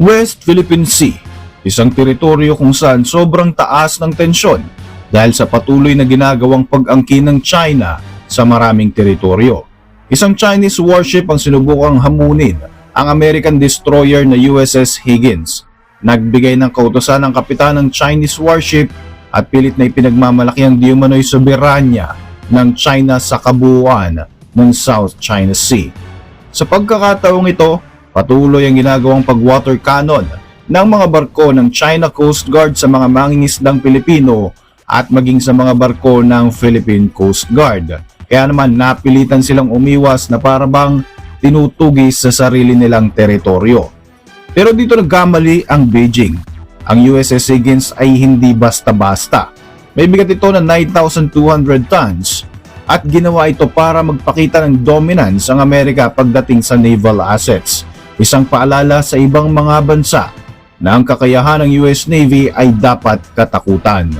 West Philippine Sea, isang teritoryo kung saan sobrang taas ng tensyon dahil sa patuloy na ginagawang pag-angkin ng China sa maraming teritoryo. Isang Chinese warship ang sinubukang hamunin ang American destroyer na USS Higgins. Nagbigay ng kautosan ng kapitan ng Chinese warship at pilit na ipinagmamalaki ang di umano'y soberanya ng China sa kabuuan ng South China Sea. Sa pagkakataong ito, patuloy ang ginagawang pag-water cannon ng mga barko ng China Coast Guard sa mga mangingisdang Pilipino at maging sa mga barko ng Philippine Coast Guard. Kaya naman napilitan silang umiwas na parabang tinutugis sa sarili nilang teritoryo. Pero dito nagkamali ang Beijing. Ang USS Higgins ay hindi basta-basta. May bigat ito na 9,200 tons at ginawa ito para magpakita ng dominance ang Amerika pagdating sa naval assets. Isang paalala sa ibang mga bansa na ang kakayahan ng US Navy ay dapat katakutan.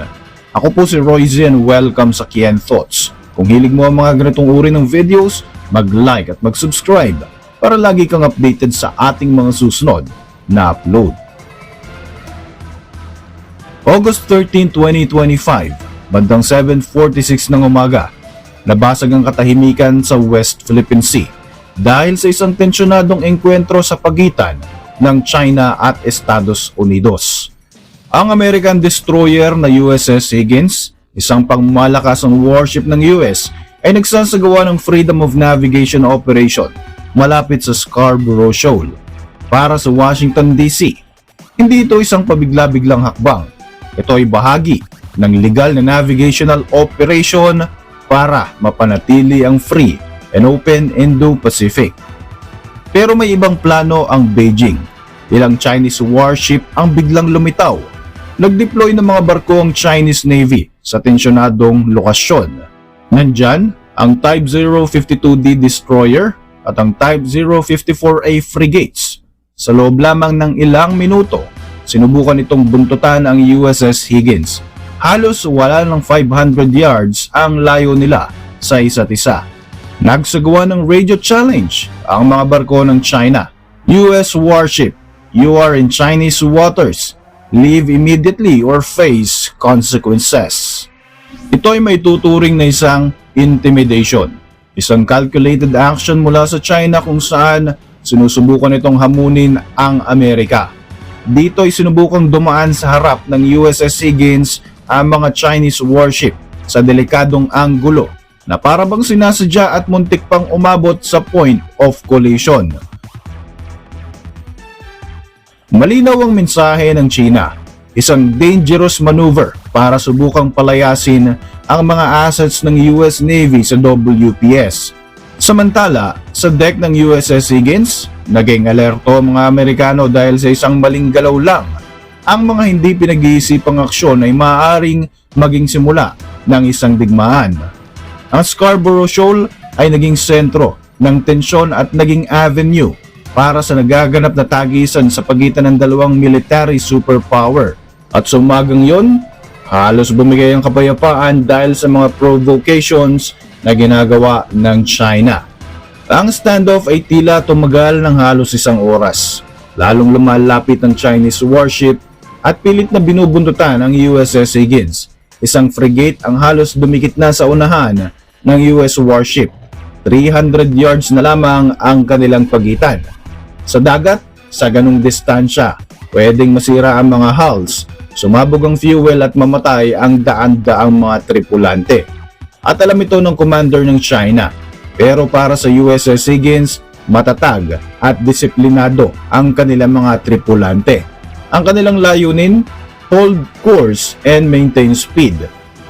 Ako po si Roy Zin, welcome sa Kian Thoughts. Kung hilig mo ang mga ganitong uri ng videos, mag-like at mag-subscribe para lagi kang updated sa ating mga susunod na upload. August 13, 2025, bandang 7.46 ng umaga, nabasag ang katahimikan sa West Philippine Sea dahil sa isang tensyonadong engkwentro sa pagitan ng China at Estados Unidos. Ang American destroyer na USS Higgins, isang pangmalakasang warship ng US, ay nagsasagawa ng Freedom of Navigation Operation malapit sa Scarborough Shoal para sa Washington DC. Hindi ito isang pabigla-biglang hakbang. Ito ay bahagi ng legal na navigational operation para mapanatili ang free and open Indo-Pacific. Pero may ibang plano ang Beijing. Ilang Chinese warship ang biglang lumitaw. Nag-deploy ng mga barko ang Chinese Navy sa tensyonadong lokasyon. Nandyan ang Type 052D destroyer at ang Type 054A frigates. Sa loob lamang ng ilang minuto, sinubukan itong buntutan ang USS Higgins. Halos wala ng 500 yards ang layo nila sa isa't isa. Nagsagawa ng radio challenge ang mga barko ng China. US warship, you are in Chinese waters. Leave immediately or face consequences. Ito ay may tuturing na isang intimidation. Isang calculated action mula sa China kung saan sinusubukan itong hamunin ang Amerika. Dito ay sinubukang dumaan sa harap ng USS Higgins ang mga Chinese warship sa delikadong anggulo na para bang sinasadya at muntik pang umabot sa point of collision. Malinaw ang mensahe ng China, isang dangerous maneuver para subukang palayasin ang mga assets ng US Navy sa WPS. Samantala, sa deck ng USS Higgins, naging alerto ang mga Amerikano dahil sa isang maling galaw lang. Ang mga hindi pinag-iisipang aksyon ay maaaring maging simula ng isang digmaan. Ang Scarborough Shoal ay naging sentro ng tensyon at naging avenue para sa nagaganap na tagisan sa pagitan ng dalawang military superpower. At sa umagang yon, halos bumigay ang kapayapaan dahil sa mga provocations na ginagawa ng China. Ang standoff ay tila tumagal ng halos isang oras. Lalong lumalapit ang Chinese warship at pilit na binubuntutan ang USS Higgins. Isang frigate ang halos dumikit na sa unahan ng US warship. 300 yards na lamang ang kanilang pagitan. Sa dagat, sa ganong distansya, pwedeng masira ang mga hulls, sumabog ang fuel at mamatay ang daan-daang mga tripulante. At alam ito ng commander ng China. Pero para sa USS Higgins, matatag at disiplinado ang kanilang mga tripulante. Ang kanilang layunin, hold course and maintain speed.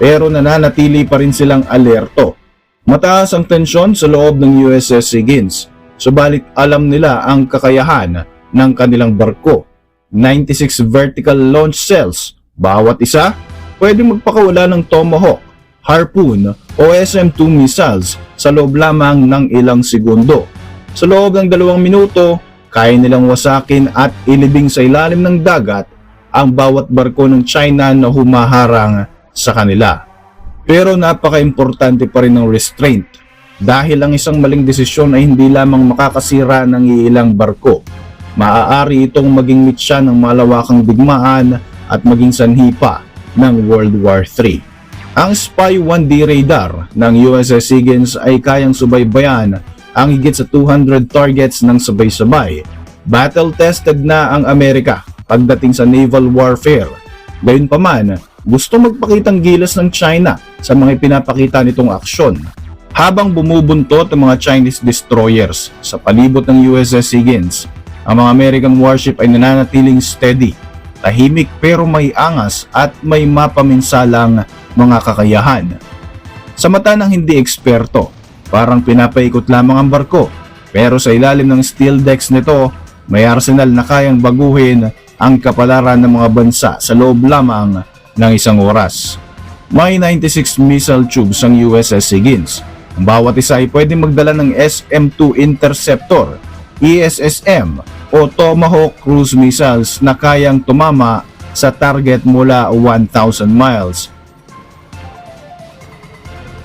Pero nananatili pa rin silang alerto. Mataas ang tensyon sa loob ng USS Higgins, subalit alam nila ang kakayahan ng kanilang barko. 96 vertical launch cells, bawat isa pwedeng magpakawala ng Tomahawk, Harpoon o SM-2 missiles sa loob lamang ng ilang segundo. Sa loob ng dalawang minuto, kaya nilang wasakin at ilibing sa ilalim ng dagat ang bawat barko ng China na humaharang sa kanila. Pero napaka-importante pa rin ng restraint dahil ang isang maling desisyon ay hindi lamang makakasira ng iilang barko. maaari itong maging mitsa ng malawakang digmaan at maging sanhi pa ng World War III. Ang Spy 1D radar ng USS Higgins ay kayang subaybayan ang higit sa 200 targets ng sabay-sabay. Battle-tested na ang Amerika pagdating sa naval warfare. Gayunpaman, gusto magpakitang gilas ng China sa mga ipinapakita nitong aksyon. Habang bumubuntot ang mga Chinese destroyers sa palibot ng USS Higgins, ang mga American warship ay nananatiling steady, tahimik pero may angas at may mapaminsalang mga kakayahan. Sa mata ng hindi eksperto, parang pinapaikot lamang ang barko, pero sa ilalim ng steel decks nito, may arsenal na kayang baguhin ang kapalaran ng mga bansa sa loob lamang ng isang oras. May 96 missile tubes ang USS Higgins. Ang bawat isa ay pwedeng magdala ng SM-2 Interceptor, ESSM o Tomahawk cruise missiles na kayang tumama sa target mula 1,000 miles.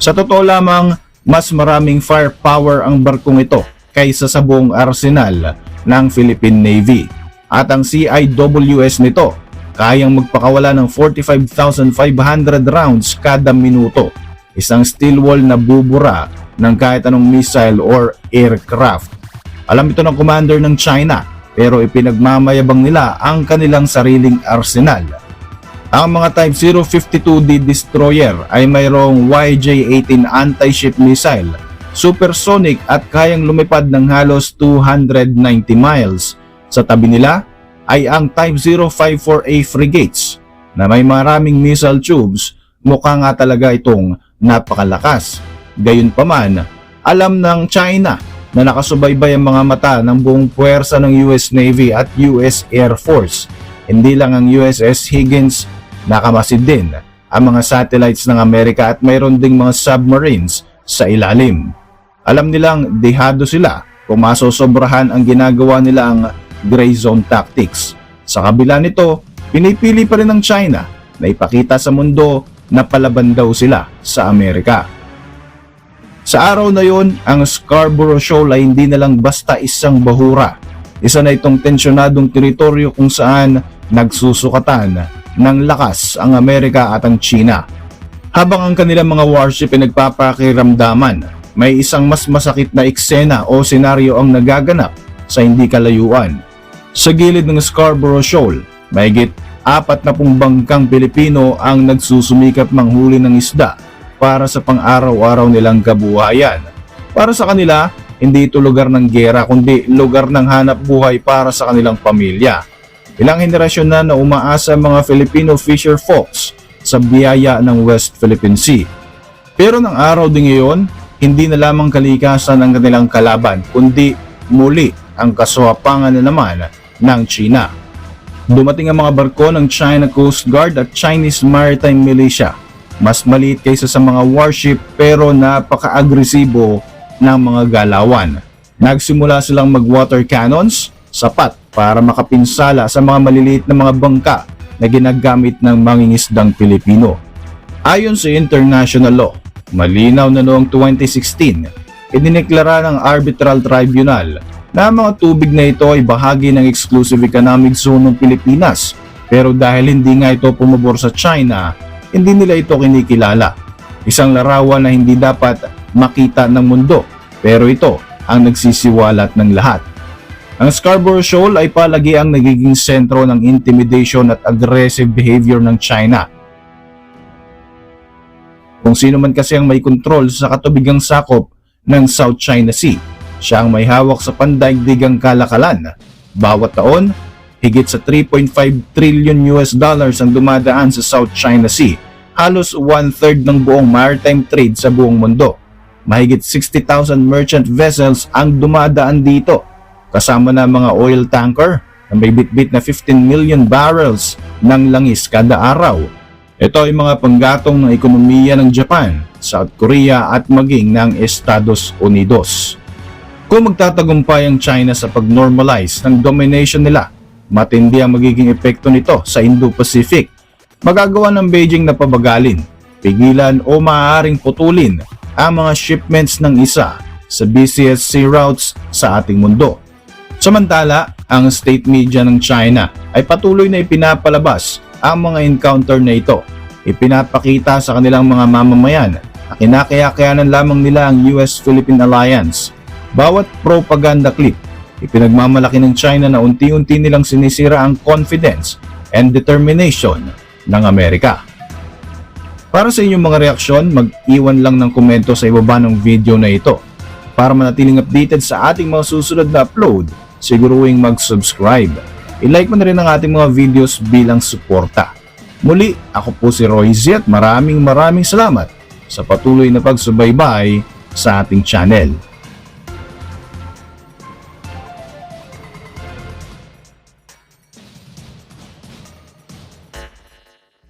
Sa totoo lamang, mas maraming firepower ang barkong ito kaysa sa buong arsenal ng Philippine Navy. At ang CIWS nito kayang magpakawala ng 45,500 rounds kada minuto. Isang steel wall na bubura ng kahit anong missile or aircraft. Alam ito ng commander ng China pero ipinagmamayabang nila ang kanilang sariling arsenal. Ang mga Type 052D destroyer ay mayroong YJ-18 anti-ship missile, supersonic at kayang lumipad ng halos 290 miles. Sa tabi nila ay ang Type 054A frigates na may maraming missile tubes, mukha nga talaga itong napakalakas. Gayunpaman, alam ng China na nakasubaybay ang mga mata ng buong puwersa ng US Navy at US Air Force. Hindi lang ang USS Higgins, nakamasid din ang mga satellites ng Amerika at mayroon ding mga submarines sa ilalim. Alam nilang dehado sila kung masosobrahan ang ginagawa nilang gray zone tactics. Sa kabila nito, pinipili pa rin ng China na ipakita sa mundo na palaban daw sila sa Amerika. Sa araw na yon, ang Scarborough Shoal ay hindi na lang basta isang bahura. Isa na itong tensyonadong teritoryo kung saan nagsusukatan ng lakas ang Amerika at ang China. Habang ang kanilang mga warship ay nagpapakiramdaman, may isang mas masakit na eksena o senaryo ang nagaganap sa hindi kalayuan. Sa gilid ng Scarborough Shoal, mahigit apat na pong bangkang Pilipino ang nagsusumikap manghuli ng isda para sa pang-araw-araw nilang kabuhayan. Para sa kanila, hindi ito lugar ng gera kundi lugar ng hanap buhay para sa kanilang pamilya. Ilang henerasyon na na umaasa mga Filipino fisher folks sa biyaya ng West Philippine Sea. Pero ng araw din ngayon, hindi na lamang kalikasan ang kanilang kalaban kundi muli ang kaswapangan na naman ng China. Dumating ang mga barko ng China Coast Guard at Chinese Maritime Militia mas maliit kaysa sa mga warship pero napaka-agresibo ng mga galawan. Nagsimula silang mag-water cannons, sapat para makapinsala sa mga maliliit na mga bangka na ginagamit ng mangingisdang Pilipino. Ayon sa international law, malinaw na noong 2016, idineklara ng Arbitral Tribunal na ang mga tubig na ito ay bahagi ng exclusive economic zone ng Pilipinas pero dahil hindi nga ito pumabor sa China, hindi nila ito kinikilala. Isang larawan na hindi dapat makita ng mundo, pero ito ang nagsisiwalat ng lahat. Ang Scarborough Shoal ay palagi ang nagiging sentro ng intimidation at aggressive behavior ng China. Kung sino man kasi ang may kontrol sa katubigang sakop ng South China Sea, siya ang may hawak sa pandaigdigang kalakalan. Bawat taon, higit sa 3.5 trillion US dollars ang dumadaan sa South China Sea, halos one-third ng buong maritime trade sa buong mundo. Mahigit 60,000 merchant vessels ang dumadaan dito, kasama na mga oil tanker na may bitbit na 15 million barrels ng langis kada araw. Ito ay mga panggatong ng ekonomiya ng Japan, South Korea at maging ng Estados Unidos. Kung magtatagumpay ang China sa pag-normalize ng domination nila matindi ang magiging epekto nito sa Indo-Pacific. Magagawa ng Beijing na pabagalin, pigilan o maaaring putulin ang mga shipments ng isa sa sea routes sa ating mundo. Samantala, ang state media ng China ay patuloy na ipinapalabas ang mga encounter na ito. Ipinapakita sa kanilang mga mamamayan na kinakayakayanan lamang nila ang US-Philippine Alliance. Bawat propaganda clip, ipinagmamalaki ng China na unti-unti nilang sinisira ang confidence and determination ng Amerika. Para sa inyong mga reaksyon, mag-iwan lang ng komento sa ibaba ng video na ito. Para manatiling updated sa ating mga susunod na upload, siguruing mag-subscribe. I-like mo na rin ang ating mga videos bilang suporta. Muli, ako po si Roy Z at maraming maraming salamat sa patuloy na pagsubaybay sa ating channel.